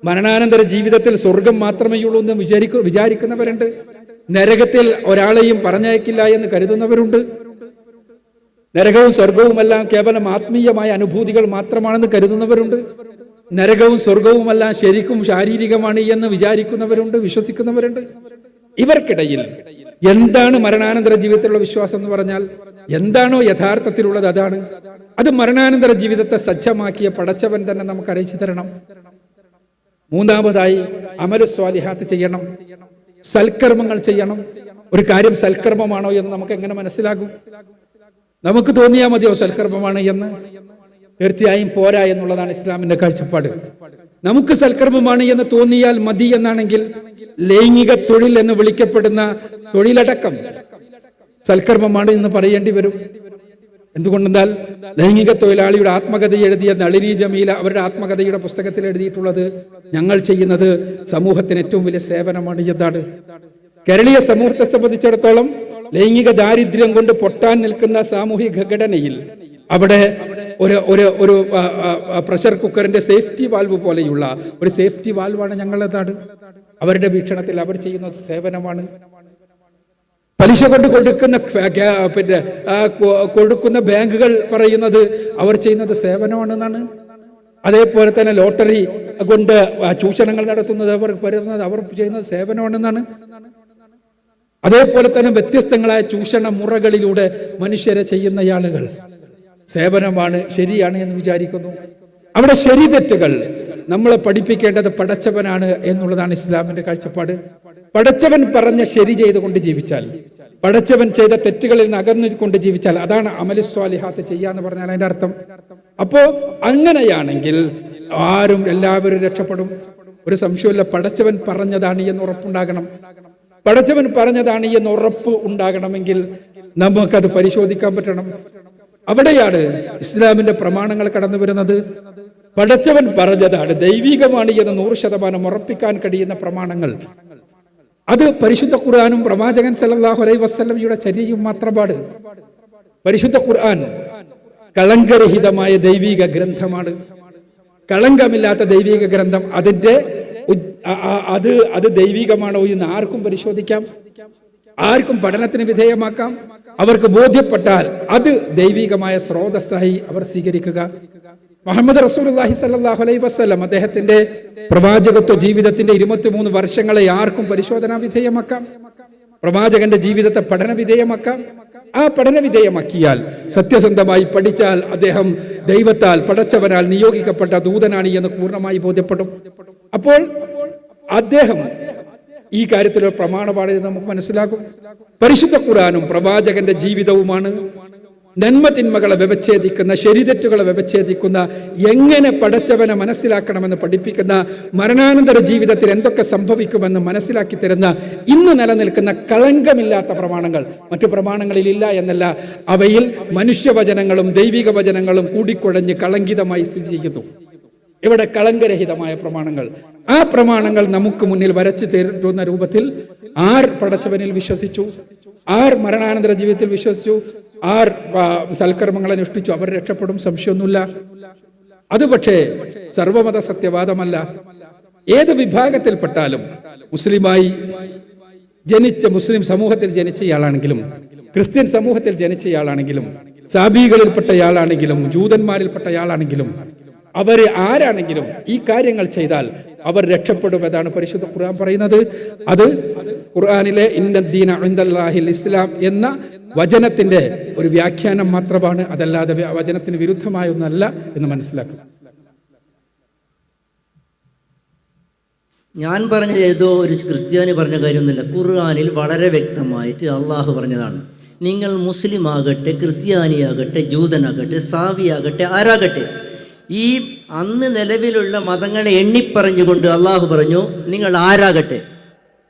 മരണാനന്തര ജീവിതത്തിൽ സ്വർഗം മാത്രമേ ഉള്ളൂ എന്ന് വിചാരിക്കു വിചാരിക്കുന്നവരുണ്ട്. നരകത്തിൽ ഒരാളെയും പറഞ്ഞയക്കില്ല എന്ന് കരുതുന്നവരുണ്ട്. നരകവും സ്വർഗവുമെല്ലാം കേവലം ആത്മീയമായ അനുഭൂതികൾ മാത്രമാണെന്ന് കരുതുന്നവരുണ്ട്. നരകവും സ്വർഗവുമെല്ലാം ശരിക്കും ശാരീരികമാണ് എന്ന് വിചാരിക്കുന്നവരുണ്ട് വിശ്വസിക്കുന്നവരുണ്ട്. ഇവർക്കിടയിൽ എന്താണ് മരണാനന്തര ജീവിതത്തിലുള്ള വിശ്വാസം എന്ന് പറഞ്ഞാൽ എന്താണോ യഥാർത്ഥത്തിലുള്ളത് അതാണ്. അത് മരണാനന്തര ജീവിതത്തെ സജ്ജമാക്കിയ പടച്ചവൻ തന്നെ നമുക്ക് അറിയിച്ചു തരണം. മൂന്നാമതായി അമലു സ്വാലിഹാത്ത് ചെയ്യണം. സൽക്കർമ്മങ്ങൾ ചെയ്യണം. ഒരു കാര്യം സൽക്കർമ്മമാണോ എന്ന് നമുക്ക് എങ്ങനെ മനസ്സിലാകും? നമുക്ക് തോന്നിയാൽ മതിയോ സൽക്കർമ്മമാണ് എന്ന്? തീർച്ചയായും പോരാ എന്നുള്ളതാണ് ഇസ്ലാമിന്റെ കാഴ്ചപ്പാട്. നമുക്ക് സൽക്കർമ്മമാണ് എന്ന് തോന്നിയാൽ മതി എന്നാണെങ്കിൽ ലൈംഗിക തൊഴിൽ എന്ന് വിളിക്കപ്പെടുന്ന തൊഴിലടക്കം സൽക്കർമ്മമാണ് എന്ന് പറയേണ്ടി വരും. എന്തുകൊണ്ടെന്നാൽ ലൈംഗിക തൊഴിലാളിയുടെ ആത്മകഥ എഴുതിയ നളിനി ജമീല അവരുടെ ആത്മകഥയുടെ പുസ്തകത്തിൽ എഴുതിയിട്ടുള്ളത് ഞങ്ങൾ ചെയ്യുന്നത് സമൂഹത്തിന് ഏറ്റവും വലിയ സേവനമാണ് എന്നാണ്. കേരളീയ സമൂഹത്തെ സംബന്ധിച്ചിടത്തോളം ലൈംഗിക ദാരിദ്ര്യം കൊണ്ട് പൊട്ടാൻ നിൽക്കുന്ന സാമൂഹിക ഘടനയിൽ അവിടെ ഒരു ഒരു ഒരു പ്രഷർ കുക്കറിന്റെ സേഫ്റ്റി വാൽവ് പോലെയുള്ള ഒരു സേഫ്റ്റി വാൽവാണ് ഞങ്ങളതാണ്. അവരുടെ വീക്ഷണത്തിൽ അവർ ചെയ്യുന്ന സേവനമാണ്. പലിശ കൊണ്ട് കൊടുക്കുന്ന പിന്നെ കൊടുക്കുന്ന ബാങ്കുകൾ പറയുന്നത് അവർ ചെയ്യുന്നത് സേവനമാണെന്നാണ്. അതേപോലെ തന്നെ ലോട്ടറി കൊണ്ട് ചൂഷണങ്ങൾ നടത്തുന്നത് അവർ വരുന്നത് അവർ ചെയ്യുന്നത് സേവനമാണെന്നാണ്. അതേപോലെ തന്നെ വ്യത്യസ്തങ്ങളായ ചൂഷണ മുറകളിലൂടെ മനുഷ്യരെ ചെയ്യുന്ന ആളുകൾ. സേവനമാണ് ശരിയാണ് എന്ന് വിചാരിക്കുന്നു. അവിടെ ശരി തെറ്റുകൾ നമ്മളെ പഠിപ്പിക്കേണ്ടത് പടച്ചവനാണ് എന്നുള്ളതാണ് ഇസ്ലാമിന്റെ കാഴ്ചപ്പാട്. പടച്ചവൻ പറഞ്ഞ ശരി ചെയ്തുകൊണ്ട് ജീവിച്ചാൽ പടച്ചവൻ ചെയ്ത തെറ്റുകളിൽ നിന്ന് അകന്നുകൊണ്ട് ജീവിച്ചാൽ അതാണ് അമലിസ്വാലിഹാത്ത് ചെയ്യാന്ന് പറഞ്ഞാൽ അതിന്റെ അർത്ഥം. അപ്പോ അങ്ങനെയാണെങ്കിൽ ആരും എല്ലാവരും രക്ഷപ്പെടും. ഒരു സംശയമില്ല പടച്ചവൻ പറഞ്ഞതാണ് എന്ന് ഉറപ്പുണ്ടാകണം. പടച്ചവൻ പറഞ്ഞതാണ് എന്ന് ഉറപ്പ് ഉണ്ടാകണമെങ്കിൽ നമുക്കത് പരിശോധിക്കാൻ പറ്റണം. അവിടെയാണ് ഇസ്ലാമിന്റെ പ്രമാണങ്ങൾ കടന്നു വരുന്നത്. പടച്ചവൻ പറഞ്ഞതാണ് ദൈവികമാണ് എന്ന് നൂറ് ശതമാനം ഉറപ്പിക്കാൻ കഴിയുന്ന പ്രമാണങ്ങൾ. അത് പരിശുദ്ധ ഖുർആാനും പ്രവാചകൻ സല്ലല്ലാഹു അലൈ വസ്ലമിയുടെ ചര്യയും മാത്രമാണ്. പരിശുദ്ധ ഖുർആൻ കളങ്കരഹിതമായ ദൈവിക ഗ്രന്ഥമാണ്. കളങ്കമില്ലാത്ത ദൈവിക ഗ്രന്ഥം അതിന്റെ അത് അത് ദൈവികമാണോ എന്ന് ആർക്കും പരിശോധിക്കാം. ആർക്കും പഠനത്തിന് വിധേയമാക്കാം. അവർക്ക് ബോധ്യപ്പെട്ടാൽ അത് ദൈവികമായ സ്രോതസ്സായി അവർ സ്വീകരിക്കുക. മുഹമ്മദ് റസൂലുള്ളാഹി സ്വല്ലല്ലാഹു അലൈഹി വസല്ലം അദ്ദേഹത്തിന്റെ പ്രവാചകത്വ ജീവിതത്തിന്റെ ഇരുപത്തിമൂന്ന് വർഷങ്ങളെ ആർക്കും പരിശോധനാ വിധേയമാക്കാം. പ്രവാചകന്റെ ജീവിതത്തെ പഠന വിധേയമാക്കാം. ആ പഠന വിധേയമാക്കിയാൽ സത്യസന്ധമായി പഠിച്ചാൽ അദ്ദേഹം ദൈവത്താൽ പടച്ചവനാൽ നിയോഗിക്കപ്പെട്ട ദൂതനാണി എന്ന് പൂർണമായി ബോധ്യപ്പെടും. അപ്പോൾ അദ്ദേഹം ഈ കാര്യത്തിലൊരു പ്രമാണപാഠ നമുക്ക് മനസ്സിലാക്കും. പരിശുദ്ധ ഖുറാനും പ്രവാചകന്റെ ജീവിതവുമാണ്. നന്മ തിന്മകളെ വ്യവച്ഛേദിക്കുന്ന ശരിതെറ്റുകളെ വ്യവച്ഛേദിക്കുന്ന എങ്ങനെ പടച്ചവനെ മനസ്സിലാക്കണമെന്ന് പഠിപ്പിക്കുന്ന മരണാനന്തര ജീവിതത്തിൽ എന്തൊക്കെ സംഭവിക്കുമെന്ന് മനസ്സിലാക്കി തരുന്ന ഇന്ന് നിലനിൽക്കുന്ന കളങ്കമില്ലാത്ത പ്രമാണങ്ങൾ. മറ്റു പ്രമാണങ്ങളിൽ ഇല്ല എന്നല്ല. അവയിൽ മനുഷ്യവചനങ്ങളും ദൈവിക വചനങ്ങളും കൂടിക്കുഴഞ്ഞ് കളങ്കിതമായി സ്ഥിതി ചെയ്യുന്നു. ഇവിടെ കളങ്കരഹിതമായ പ്രമാണങ്ങൾ. ആ പ്രമാണങ്ങൾ നമുക്ക് മുന്നിൽ വരച്ചു തരുന്ന രൂപത്തിൽ ആർ പടച്ചവനിൽ വിശ്വസിച്ചു ആർ മരണാനന്തര ജീവിതത്തിൽ വിശ്വസിച്ചു ആർ സൽക്കർമ്മങ്ങൾ അനുഷ്ഠിച്ചു അവർ രക്ഷപ്പെടും സംശയമൊന്നുമില്ല. അത് പക്ഷേ സർവമത സത്യവാദമല്ല. ഏത് വിഭാഗത്തിൽപ്പെട്ടാലും മുസ്ലിമായി ജനിച്ച മുസ്ലിം സമൂഹത്തിൽ ജനിച്ച ഇയാളാണെങ്കിലും ക്രിസ്ത്യൻ സമൂഹത്തിൽ ജനിച്ചയാളാണെങ്കിലും സാബികളിൽപ്പെട്ടയാളാണെങ്കിലും ജൂതന്മാരിൽപ്പെട്ടയാളാണെങ്കിലും അവർ ആരാണെങ്കിലും ഈ കാര്യങ്ങൾ ചെയ്താൽ അവർ രക്ഷപ്പെടും എന്നാണ് പരിശുദ്ധ ഖുർആൻ പറയുന്നത്. അത് ഖുർആാനിലെ ഇന്നദ്ദീന ഇൻദല്ലാഹിൽ ഇസ്ലാം എന്ന വചനത്തിന്റെ ഒരു വ്യാഖ്യാനം മാത്രമാണ്. അതല്ലാതെ വചനത്തിന് വിരുദ്ധമായ ഒന്നല്ല എന്ന് മനസ്സിലാക്കുക. ഞാൻ പറഞ്ഞ ഏതോ ഒരു ക്രിസ്ത്യാനി പറഞ്ഞ കാര്യമൊന്നുമില്ല. ഖുർആാനിൽ വളരെ വ്യക്തമായിട്ട് അള്ളാഹു പറഞ്ഞതാണ്. നിങ്ങൾ മുസ്ലിം ആകട്ടെ ക്രിസ്ത്യാനിയാകട്ടെ ജൂതനാകട്ടെ സാവിയാകട്ടെ ആരാകട്ടെ ഈ അന്ന് നിലവിലുള്ള മതങ്ങളെ എണ്ണിപ്പറഞ്ഞുകൊണ്ട് അള്ളാഹു പറഞ്ഞു നിങ്ങൾ ആരാകട്ടെ?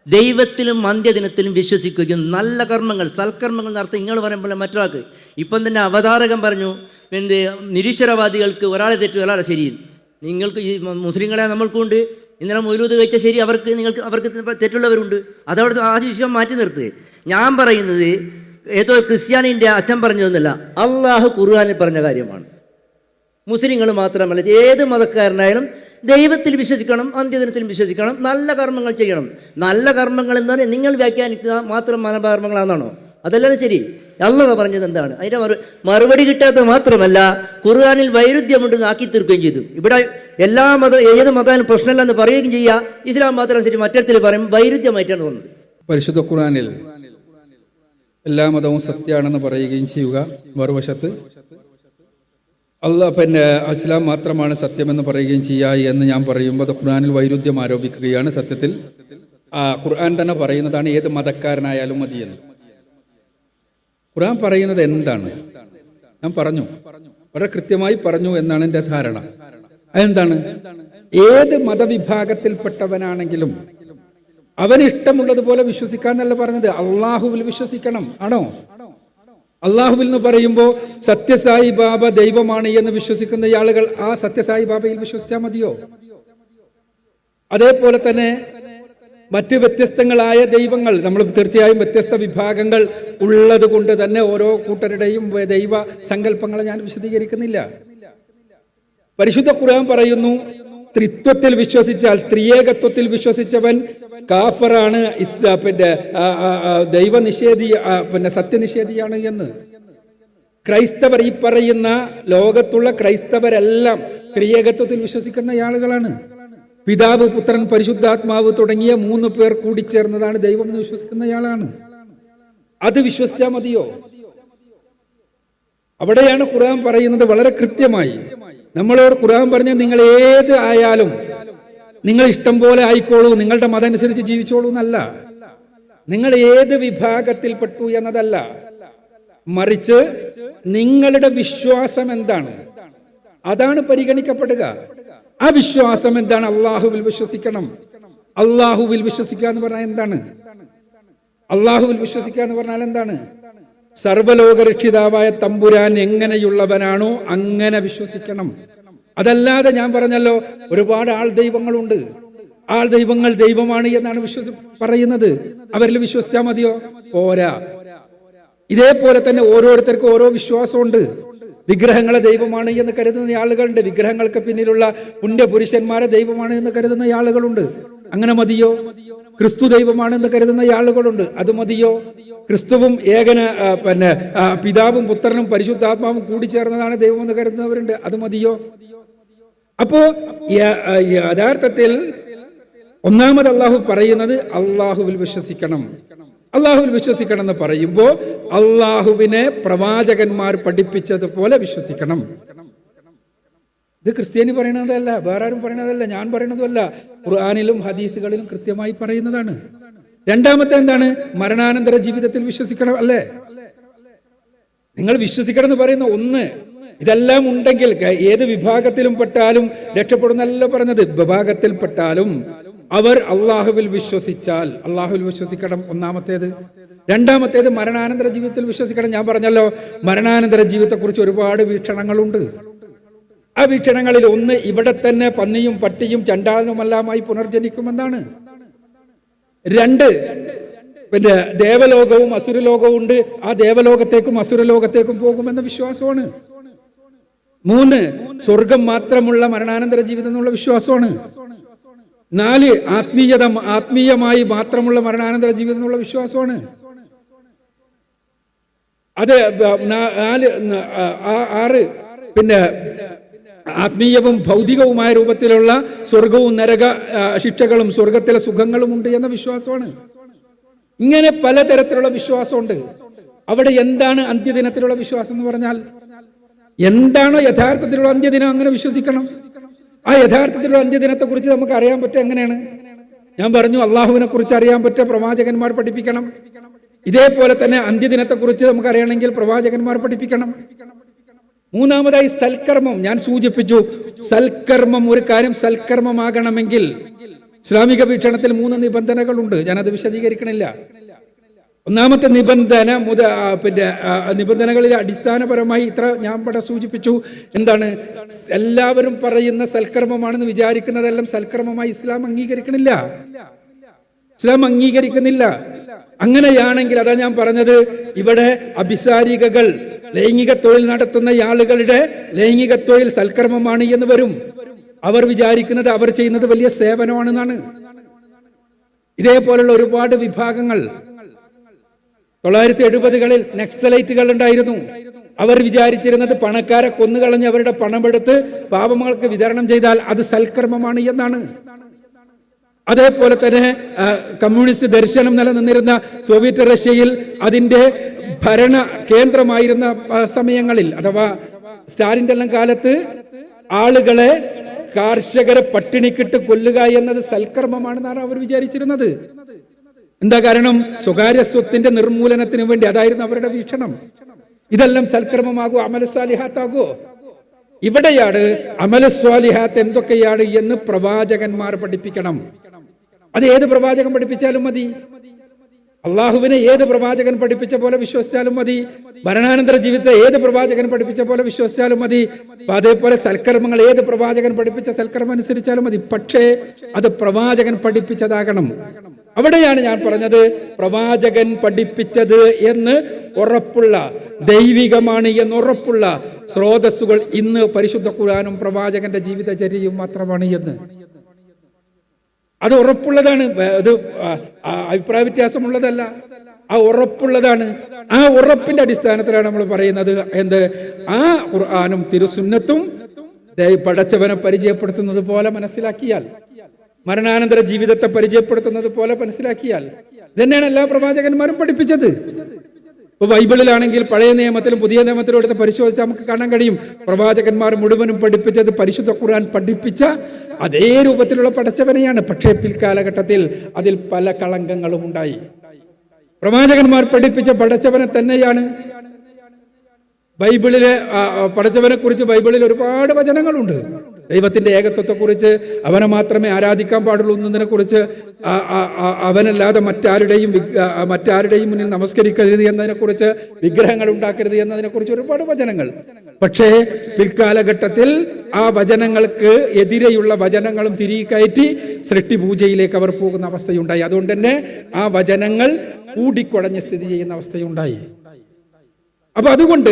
ദൈവത്തിലും അന്ത്യദിനത്തിലും വിശ്വസിക്കുകയും നല്ല കർമ്മങ്ങൾ സൽക്കർമ്മങ്ങൾ നടത്തി നിങ്ങൾ പറയുമ്പോൾ മറ്റൊരാൾക്ക്. ഇപ്പം തന്നെ അവതാരകം പറഞ്ഞു എന്ത്? നിരീശ്വരവാദികൾക്ക് ഒരാളെ തെറ്റു ഒരാളെ ശരി. നിങ്ങൾക്ക് ഈ മുസ്ലിങ്ങളെ നമ്മൾക്കുണ്ട് ഇന്നലെ മുരൂത് കഴിച്ച ശരി അവർക്ക് നിങ്ങൾക്ക് അവർക്ക് തെറ്റുള്ളവരുണ്ട്. അതവിടെ ആ വിഷയം മാറ്റി നിർത്തുക ഞാൻ പറയുന്നത് ഏതോ ക്രിസ്ത്യാനിന്റെ അച്ഛൻ പറഞ്ഞതൊന്നുമല്ല അള്ളാഹു ഖുർആാനിൽ പറഞ്ഞ കാര്യമാണ്. മുസ്ലിങ്ങൾ മാത്രമല്ല ഏത് മതക്കാരനായാലും ദൈവത്തിൽ വിശ്വസിക്കണം അന്ത്യദിനത്തിൽ വിശ്വസിക്കണം നല്ല കർമ്മങ്ങൾ ചെയ്യണം. നല്ല കർമ്മങ്ങൾ എന്ന് പറഞ്ഞാൽ നിങ്ങൾ വ്യാഖ്യാനിക്കുക മാത്രം മനോഭാർമ്മങ്ങളാണെന്നാണോ അതല്ലാതെ ശരി അള്ളത പറഞ്ഞത് എന്താണ്? അതിന്റെ മറു മറുപടി കിട്ടാത്ത മാത്രമല്ല ഖുർആാനിൽ വൈരുദ്ധ്യമുണ്ടെന്ന് ആക്കി തീർക്കുകയും ചെയ്തു. ഇവിടെ എല്ലാ മത ഏത് മതം പ്രശ്നമില്ല എന്ന് പറയുകയും ചെയ്യുക. ഇസ്ലാം മാത്രം ശരി മറ്റത്തിൽ പറയും വൈരുദ്ധ്യമായിട്ടാണ് തോന്നുന്നത്. പരിശുദ്ധ ഖുർആാനിൽ എല്ലാ മതവും സത്യമാണെന്ന് പറയുകയും ചെയ്യുക. മറുവശത്ത് അല്ല പിന്നെ ഇസ്ലാം മാത്രമാണ് സത്യമെന്ന് പറയുകയും ചെയ്യുക എന്ന് ഞാൻ പറയുമ്പോൾ അത് ഖുർആാനിൽ വൈരുദ്ധ്യം ആരോപിക്കുകയാണ് സത്യത്തിൽ. ഖുർആൻ തന്നെ പറയുന്നതാണ് ഏത് മതക്കാരനായാലും മതിയെന്ന്. ഖുർആൻ പറയുന്നത് എന്താണ്? ഞാൻ പറഞ്ഞു. വളരെ കൃത്യമായി പറഞ്ഞു എന്നാണ് എന്റെ ധാരണ. അതെന്താണ്? ഏത് മതവിഭാഗത്തിൽപ്പെട്ടവനാണെങ്കിലും അവന് ഇഷ്ടമുള്ളതുപോലെ വിശ്വസിക്കാന്നല്ല പറഞ്ഞത്. അള്ളാഹുവിൽ വിശ്വസിക്കണം. ആണോ? അള്ളാഹുവിൽ എന്ന് പറയുമ്പോൾ സത്യസായി ബാബ ദൈവമാണ് എന്ന് വിശ്വസിക്കുന്ന ആളുകൾ ആ സത്യസായി ബാബയിൽ വിശ്വസിച്ചാൽ മതിയോ? അതേപോലെ തന്നെ മറ്റ് വ്യത്യസ്തങ്ങളായ ദൈവങ്ങൾ നമ്മൾ തീർച്ചയായും വ്യത്യസ്ത വിഭാഗങ്ങൾ ഉള്ളത് കൊണ്ട് തന്നെ ഓരോ കൂട്ടരുടെയും ദൈവ സങ്കല്പങ്ങളെ ഞാൻ വിശദീകരിക്കുന്നില്ല. പരിശുദ്ധ ഖുർആൻ പറയുന്നു ത്രിത്വത്തിൽ വിശ്വസിച്ചാൽ ത്രിയേകത്വത്തിൽ വിശ്വസിച്ചവൻ കാഫറാണ് ഇസ് പിന്നെ ദൈവനിഷേധി പിന്നെ സത്യനിഷേധിയാണ് എന്ന്. ക്രൈസ്തവർ ഈ പറയുന്ന ലോകത്തുള്ള ക്രൈസ്തവരെല്ലാം ത്രിയേകത്വത്തിൽ വിശ്വസിക്കുന്ന ആളുകളാണ്. പിതാവ് പുത്രൻ പരിശുദ്ധാത്മാവ് തുടങ്ങിയ മൂന്ന് പേർ കൂടിച്ചേർന്നതാണ് ദൈവം എന്ന് വിശ്വസിക്കുന്ന ആളാണ്. അത് വിശ്വസിച്ചാൽ മതിയോ? അവിടെയാണ് ഖുർആൻ പറയുന്നത് വളരെ കൃത്യമായി. നമ്മളോട് ഖുർആൻ പറഞ്ഞ നിങ്ങൾ ഏത് ആയാലും നിങ്ങൾ ഇഷ്ടം പോലെ ആയിക്കോളൂ നിങ്ങളുടെ മതം അനുസരിച്ച് ജീവിച്ചോളൂ എന്നല്ല. നിങ്ങൾ ഏത് വിഭാഗത്തിൽപ്പെട്ടു എന്നതല്ല. മറിച്ച് നിങ്ങളുടെ വിശ്വാസം എന്താണ്? അതാണ് പരിഗണിക്കപ്പെടുക. ആ വിശ്വാസം എന്താണ്? അള്ളാഹുവിൽ വിശ്വസിക്കണം. അള്ളാഹുവിൽ വിശ്വസിക്കുക എന്ന് പറഞ്ഞാൽ എന്താണ്? അള്ളാഹുവിൽ വിശ്വസിക്കുക എന്ന് പറഞ്ഞാൽ എന്താണ്? സർവലോകരക്ഷിതാവായ തമ്പുരാൻ എങ്ങനെയുള്ളവനാണോ അങ്ങനെ വിശ്വസിക്കണം. അതല്ലാതെ ഞാൻ പറഞ്ഞല്ലോ ഒരുപാട് ആൾ ദൈവങ്ങളുണ്ട്. ആൾ ദൈവങ്ങൾ ദൈവമാണ് എന്നാണ് വിശ്വസി പറയുന്നത്. അവരിൽ വിശ്വസിച്ചാൽ മതിയോ? പോരാ. ഇതേപോലെ തന്നെ ഓരോരുത്തർക്കും ഓരോ വിശ്വാസമുണ്ട്. വിഗ്രഹങ്ങളെ ദൈവമാണ് എന്ന് കരുതുന്ന ആളുകളുണ്ട്. വിഗ്രഹങ്ങൾക്ക് പിന്നിലുള്ള പുണ്യപുരുഷന്മാരെ ദൈവമാണ് എന്ന് കരുതുന്ന ആളുകളുണ്ട്. അങ്ങനെ മതിയോ? ക്രിസ്തു ദൈവമാണ് എന്ന് കരുതുന്ന ആളുകളുണ്ട്. അത് മതിയോ? ക്രിസ്തുവും ഏകന പിന്നെ പിതാവും പുത്രനും പരിശുദ്ധാത്മാവും കൂടിച്ചേർന്നതാണ് ദൈവം എന്ന് കരുതുന്നവരുണ്ട്. അത് മതിയോ? അപ്പോ യഥാർത്ഥത്തിൽ ഒന്നാമത് അള്ളാഹു പറയുന്നത് അള്ളാഹുവിൽ വിശ്വസിക്കണം. അള്ളാഹുവിൽ വിശ്വസിക്കണം എന്ന് പറയുമ്പോൾ അള്ളാഹുവിനെ പ്രവാചകന്മാർ പഠിപ്പിച്ചതുപോലെ വിശ്വസിക്കണം. ഇത് ക്രിസ്ത്യാനി പറയുന്നതല്ല വേറെ ആരും പറയുന്നതല്ല ഞാൻ പറയുന്നതുമല്ല ഖുർആാനിലും ഹദീസുകളിലും കൃത്യമായി പറയുന്നതാണ്. രണ്ടാമത്തെ എന്താണ്? മരണാനന്തര ജീവിതത്തിൽ വിശ്വസിക്കണം അല്ലേ? നിങ്ങൾ വിശ്വസിക്കണം എന്ന് പറയുന്ന ഒന്ന്. ഇതെല്ലാം ഉണ്ടെങ്കിൽ ഏത് വിഭാഗത്തിലും പെട്ടാലും രക്ഷപ്പെടുന്നല്ല പറഞ്ഞത്. വിഭാഗത്തിൽ പെട്ടാലും അവർ അള്ളാഹുവിൽ വിശ്വസിച്ചാൽ അള്ളാഹുവിൽ വിശ്വസിക്കണം. ഒന്നാമത്തേത്. രണ്ടാമത്തേത് മരണാനന്തര ജീവിതത്തിൽ വിശ്വസിക്കണം. ഞാൻ പറഞ്ഞല്ലോ മരണാനന്തര ജീവിതത്തെക്കുറിച്ച് ഒരുപാട് വീക്ഷണങ്ങളുണ്ട്. ആ വീക്ഷണങ്ങളിൽ ഒന്ന് ഇവിടെ തന്നെ പന്നിയും പട്ടിയും ചണ്ടാലനുമെല്ലാമായി പുനർജനിക്കുമെന്നാണ്. രണ്ട് പിന്നെ ദേവലോകവും അസുരലോകവും ഉണ്ട്. ആ ദേവലോകത്തേക്കും അസുരലോകത്തേക്കും പോകുമെന്ന വിശ്വാസമാണ്. മൂന്ന് സ്വർഗം മാത്രമുള്ള മരണാനന്തര ജീവിതം എന്നുള്ള വിശ്വാസമാണ്. നാല് ആത്മീയത ആത്മീയമായി മാത്രമുള്ള മരണാനന്തര ജീവിതം എന്നുള്ള വിശ്വാസമാണ്. അത് നാല് ആറ് പിന്നെ ആത്മീയവും ഭൗതികവുമായ രൂപത്തിലുള്ള സ്വർഗവും നരക ശിക്ഷകളും സ്വർഗത്തിലെ സുഖങ്ങളും ഉണ്ട് എന്ന വിശ്വാസമാണ്. ഇങ്ങനെ പലതരത്തിലുള്ള വിശ്വാസമുണ്ട്. അവിടെ എന്താണ് അന്ത്യദിനത്തിലുള്ള വിശ്വാസം എന്ന് പറഞ്ഞാൽ എന്താണോ യഥാർത്ഥത്തിലുള്ള അന്ത്യദിനം അങ്ങനെ വിശ്വസിക്കണം. ആ യഥാർത്ഥത്തിലുള്ള അന്ത്യദിനത്തെ കുറിച്ച് നമുക്ക് അറിയാൻ പറ്റുക എങ്ങനെയാണ്? ഞാൻ പറഞ്ഞു അള്ളാഹുവിനെ കുറിച്ച് അറിയാൻ പറ്റുക പ്രവാചകന്മാർ പഠിപ്പിക്കണം. ഇതേപോലെ തന്നെ അന്ത്യദിനത്തെ കുറിച്ച് നമുക്ക് അറിയണമെങ്കിൽ പ്രവാചകന്മാർ പഠിപ്പിക്കണം. മൂന്നാമതായി സൽക്കർമ്മം. ഞാൻ സൂചിപ്പിച്ചു സൽക്കർമ്മം ഒരു കാര്യം സൽക്കർമ്മമാകണമെങ്കിൽ ഇസ്ലാമിക വീക്ഷണത്തിൽ മൂന്ന് നിബന്ധനകളുണ്ട്. ഞാനത് വിശദീകരിക്കണില്ല. ഒന്നാമത്തെ നിബന്ധന മുത പിന്നെ നിബന്ധനകളിൽ അടിസ്ഥാനപരമായി ഇത്ര ഞാൻ ഇവിടെ സൂചിപ്പിച്ചു. എന്താണ്? എല്ലാവരും പറയുന്ന സൽക്കർമ്മമാണെന്ന് വിചാരിക്കുന്നതെല്ലാം സൽക്കർമ്മമായി ഇസ്ലാം അംഗീകരിക്കണില്ല. ഇസ്ലാം അംഗീകരിക്കുന്നില്ല. അങ്ങനെയാണെങ്കിൽ അതാ ഞാൻ പറഞ്ഞത് ഇവിടെ അഭിസാരികകൾ ലൈംഗിക തൊഴിൽ നടത്തുന്ന ആളുകളുടെ ലൈംഗിക തൊഴിൽ സൽക്കർമ്മമാണ് എന്ന് വരും. അവർ വിചാരിക്കുന്നത് അവർ ചെയ്യുന്നത് വലിയ സേവനമാണെന്നാണ്. ഇതേപോലുള്ള ഒരുപാട് വിഭാഗങ്ങൾ തൊള്ളായിരത്തി എഴുപതുകളിൽ നക്സലൈറ്റുകൾ ഉണ്ടായിരുന്നു അവർ വിചാരിച്ചിരുന്നത് പണക്കാരെ കൊന്നുകളഞ്ഞ് അവരുടെ പണമെടുത്ത് പാപങ്ങൾക്ക് വിതരണം ചെയ്താൽ അത് സൽക്കർമ്മമാണ് എന്നാണ്. അതേപോലെ തന്നെ കമ്മ്യൂണിസ്റ്റ് ദർശനം നിലനിന്നിരുന്ന സോവിയറ്റ് റഷ്യയിൽ അതിന്റെ ഭരണ കേന്ദ്രമായിരുന്ന സമയങ്ങളിൽ അഥവാ സ്റ്റാലിന്റെ എല്ലാം കാലത്ത് ആളുകളെ കർഷകരെ പട്ടിണിക്കിട്ട് കൊല്ലുക എന്നത് സൽക്കർമ്മമാണെന്നാണ് അവർ വിചാരിച്ചിരുന്നത്. എന്താ കാരണം? സ്വകാര്യ സ്വത്തിന്റെ നിർമൂലനത്തിന് വേണ്ടി അതായിരുന്നു അവരുടെ വീക്ഷണം. ഇതെല്ലാം സൽക്രമമാകോ അമലസാലിഹാത്താകോ ഇവിടെയാണ് അമലസ്വാലിഹാത്ത് എന്തൊക്കെയാണ് എന്ന് പ്രവാചകന്മാർ പഠിപ്പിക്കണം. അത് ഏത് പ്രവാചകൻ പഠിപ്പിച്ചാലും മതി. അള്ളാഹുവിനെ ഏത് പ്രവാചകൻ പഠിപ്പിച്ച പോലെ വിശ്വസിച്ചാലും മതി. മരണാനന്തര ജീവിതത്തെ ഏത് പ്രവാചകൻ പഠിപ്പിച്ച പോലെ വിശ്വസിച്ചാലും മതി. അതേപോലെ സൽക്കർമ്മങ്ങൾ ഏത് പ്രവാചകൻ പഠിപ്പിച്ച സൽക്കർമ്മം അനുസരിച്ചാലും മതി. പക്ഷേ അത് പ്രവാചകൻ പഠിപ്പിച്ചതാകണം. അവിടെയാണ് ഞാൻ പറഞ്ഞത് പ്രവാചകൻ പഠിപ്പിച്ചത് എന്ന് ഉറപ്പുള്ള ദൈവികമാണ് എന്ന് ഉറപ്പുള്ള സ്രോതസ്സുകൾ ഇന്ന് പരിശുദ്ധ ഖുർആാനും പ്രവാചകന്റെ ജീവിതചര്യയും മാത്രമാണ് എന്ന്. അത് ഉറപ്പുള്ളതാണ്. ആ അഭിപ്രായ വ്യത്യാസമുള്ളതല്ല. ആ ഉറപ്പുള്ളതാണ്. ആ ഉറപ്പിന്റെ അടിസ്ഥാനത്തിലാണ് നമ്മൾ പറയുന്നത് എന്ത്? ആ ഖുർആാനും തിരുസുന്നത്തും പടച്ചവനെ പരിചയപ്പെടുത്തുന്നത് പോലെ മനസ്സിലാക്കിയാൽ മരണാനന്തര ജീവിതത്തെ പരിചയപ്പെടുത്തുന്നത് പോലെ മനസ്സിലാക്കിയാൽ ഇതന്നെയാണ് എല്ലാ പ്രവാചകന്മാരും പഠിപ്പിച്ചത്. ഇപ്പൊ ബൈബിളിലാണെങ്കിൽ പഴയ നിയമത്തിലും പുതിയ നിയമത്തിലും എടുത്ത് പരിശോധിച്ചാൽ നമുക്ക് കാണാൻ കഴിയും. പ്രവാചകന്മാർ മുഴുവനും പഠിപ്പിച്ചത് പരിശുദ്ധ ഖുർആൻ പഠിപ്പിച്ച അതേ രൂപത്തിലുള്ള പടച്ചവനെയാണ്. പക്ഷേ പിൽക്കാലഘട്ടത്തിൽ അതിൽ പല കളങ്കങ്ങളും ഉണ്ടായി. പ്രവാചകന്മാർ പഠിപ്പിച്ച പടച്ചവനെ തന്നെയാണ്. ബൈബിളിലെ പടച്ചവനെ കുറിച്ച് ബൈബിളിൽ ഒരുപാട് വചനങ്ങളുണ്ട്. ദൈവത്തിന്റെ ഏകത്വത്തെക്കുറിച്ച് അവനെ മാത്രമേ ആരാധിക്കാൻ പാടുള്ളൂ എന്നതിനെക്കുറിച്ച് അവനല്ലാതെ മറ്റാരുടെയും മറ്റാരുടെയും മുന്നിൽ നമസ്കരിക്കരുത് എന്നതിനെക്കുറിച്ച് വിഗ്രഹങ്ങൾ ഉണ്ടാക്കരുത് എന്നതിനെക്കുറിച്ച് ഒരുപാട് വചനങ്ങൾ. പക്ഷേ പിൽക്കാലഘട്ടത്തിൽ ആ വചനങ്ങൾക്ക് എതിരെയുള്ള വചനങ്ങളും തിരികെ കയറ്റി സൃഷ്ടിപൂജയിലേക്ക് അവർ പോകുന്ന അവസ്ഥയുണ്ടായി. അതുകൊണ്ട് തന്നെ ആ വചനങ്ങൾ കൂടിക്കുടഞ്ഞ് സ്ഥിതി ചെയ്യുന്ന അവസ്ഥയുണ്ടായി. അപ്പൊ അതുകൊണ്ട്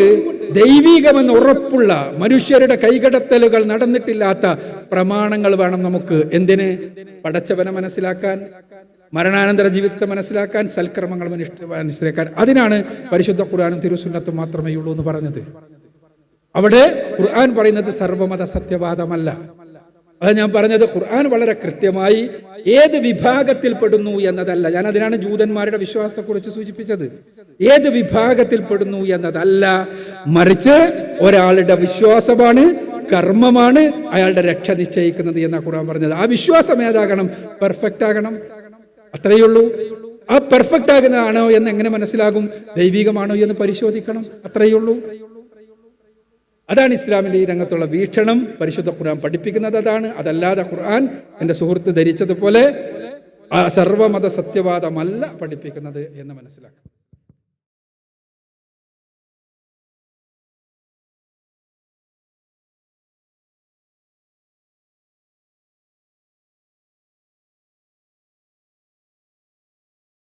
ദൈവീകമെന്ന് ഉറപ്പുള്ള മനുഷ്യരുടെ കൈകടത്തലുകൾ നടന്നിട്ടില്ലാത്ത പ്രമാണങ്ങൾ വേണം നമുക്ക്. എന്തിന്? പടച്ചവനെ മനസ്സിലാക്കാൻ മരണാനന്തര ജീവിതത്തെ മനസ്സിലാക്കാൻ സൽക്കർമ്മങ്ങൾ മനസ്സിലാക്കാൻ. അതിനാണ് പരിശുദ്ധ ഖുർആാനും തിരുസുന്നത്തും മാത്രമേ ഉള്ളൂ എന്ന് പറഞ്ഞത്. അവിടെ ഖുർആൻ പറയുന്നത് സർവമത സത്യവാദമല്ല. അത് ഞാൻ പറഞ്ഞത് ഖുർആൻ വളരെ കൃത്യമായി ഏത് വിഭാഗത്തിൽപ്പെടുന്നു എന്നതല്ല. ഞാൻ അതിനാണ് ജൂതന്മാരുടെ വിശ്വാസത്തെക്കുറിച്ച് സൂചിപ്പിച്ചത്. ഏത് വിഭാഗത്തിൽപ്പെടുന്നു എന്നതല്ല. മറിച്ച് ഒരാളുടെ വിശ്വാസമാണ് കർമ്മമാണ് അയാളുടെ രക്ഷ നിശ്ചയിക്കുന്നത് എന്നാണ് ഖുർആൻ പറഞ്ഞത്. ആ വിശ്വാസം ഏതാകണം? പെർഫെക്റ്റ് ആകണം. അത്രയേ ഉള്ളൂ ആ പെർഫെക്റ്റ് ആകുന്നതാണോ എന്ന് എങ്ങനെ മനസ്സിലാകും? ദൈവികമാണോ എന്ന് പരിശോധിക്കണം. അത്രയേ ഉള്ളൂ അതാണ് ഇസ്ലാമിന്റെ ഈ രംഗത്തുള്ള വീക്ഷണം. പരിശുദ്ധ ഖുർആൻ പഠിപ്പിക്കുന്നത് അതാണ്. അതല്ലാതെ ഖുർആൻ എന്റെ സുഹൃത്ത് ധരിച്ചതുപോലെ സർവമത സത്യവാദമല്ല പഠിപ്പിക്കുന്നത് എന്ന് മനസ്സിലാക്കും.